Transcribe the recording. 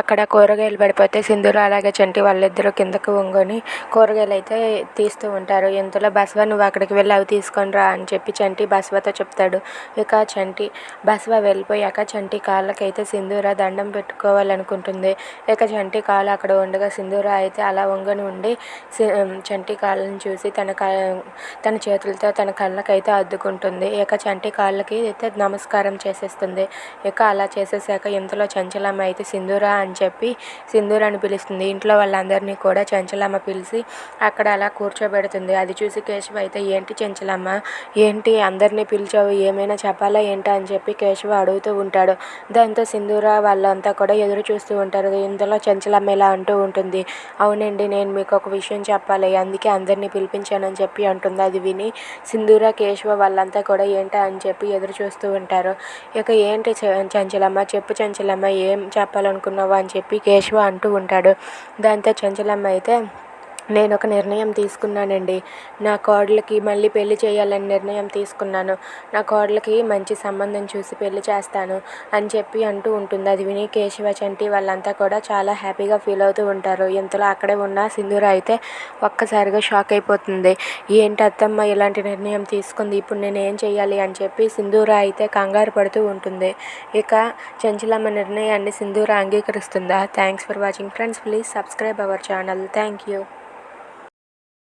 అక్కడ కూరగాయలు పడిపోతే సింధూర అలాగే చంటి వాళ్ళిద్దరూ కిందకు వంగుని కూరగాయలు అయితే తీస్తూ ఉంటారు. ఇంతలో బసవ నువ్వు అక్కడికి వెళ్ళి అవి తీసుకొని రా అని చెప్పి చంటి బసవతో చెప్తాడు. ఇక చంటి బసవ వెళ్ళిపోయాక చంటి కాళ్ళకైతే సింధూర దండం పెట్టుకోవాలనుకుంటుంది. ఇక చంటి కాలు అక్కడ ఉండగా సింధూర అయితే అలా వంగని ఉండి చంటి కాళ్ళని చూసి తన కా తన చేతులతో తన కళ్ళకైతే అద్దుకుంటుంది. ఇక చంటి కాళ్ళకి అయితే నమస్కారం చేసేస్తుంది. ఇక అలా చేసేసాక ఇంతలో చంచలమ్మ అయితే సింధూర అని అని చెప్పి సింధూర్ అని పిలుస్తుంది. ఇంట్లో వాళ్ళందరినీ కూడా చెంచలమ్మ పిలిచి అక్కడ అలా కూర్చోబెడుతుంది. అది చూసి కేశవ అయితే ఏంటి చెంచలమ్మ? ఏంటి అందరినీ పిలిచావు? ఏమైనా చెప్పాలా? ఏంటా? అని చెప్పి కేశవ అడుగుతూ ఉంటాడు. దాంతో సింధూర వాళ్ళంతా కూడా ఎదురు చూస్తూ ఉంటారు. ఇంతలో చెంచలమ్మ ఇలా అంటూ ఉంటుంది. అవునండి నేను మీకు ఒక విషయం చెప్పాలి. అందుకే అందరినీ పిలిపించానని చెప్పి అంటుంది. అది విని సింధూర కేశవ వాళ్ళంతా కూడా ఏంటా అని చెప్పి ఎదురు చూస్తూ ఉంటారు. ఇక ఏంటి చెంచలమ్మ చంచలమ్మ? చెప్పు చంచలమ్మ ఏం చెప్పాలనుకున్నావు? అని చెప్పి కేశవ అంటూ ఉంటాడు. దాంతో చంచలమ్మ అయితే నేను ఒక నిర్ణయం తీసుకున్నానండి. నా కోడలికి మళ్ళీ పెళ్ళి చేయాలని నిర్ణయం తీసుకున్నాను. నా కోడలికి మంచి సంబంధం చూసి పెళ్ళి చేస్తాను అని చెప్పి అంటూ ఉంటుంది. అది విని కేశవ చంటి వాళ్ళంతా కూడా చాలా హ్యాపీగా ఫీల్ అవుతూ ఉంటారు. ఇంతలో అక్కడే ఉన్న సింధూర అయితే ఒక్కసారిగా షాక్ అయిపోతుంది. ఏంటి అత్తమ్మ ఇలాంటి నిర్ణయం తీసుకుంది? ఇప్పుడు నేను ఏం చేయాలి అని చెప్పి సింధూర అయితే కంగారు పడుతూ ఉంటుంది. ఇక చంచలమ్మ నిర్ణయాన్ని Sindhura అంగీకరిస్తుందా? Thanks for watching friends. Please subscribe our channel. Thank you.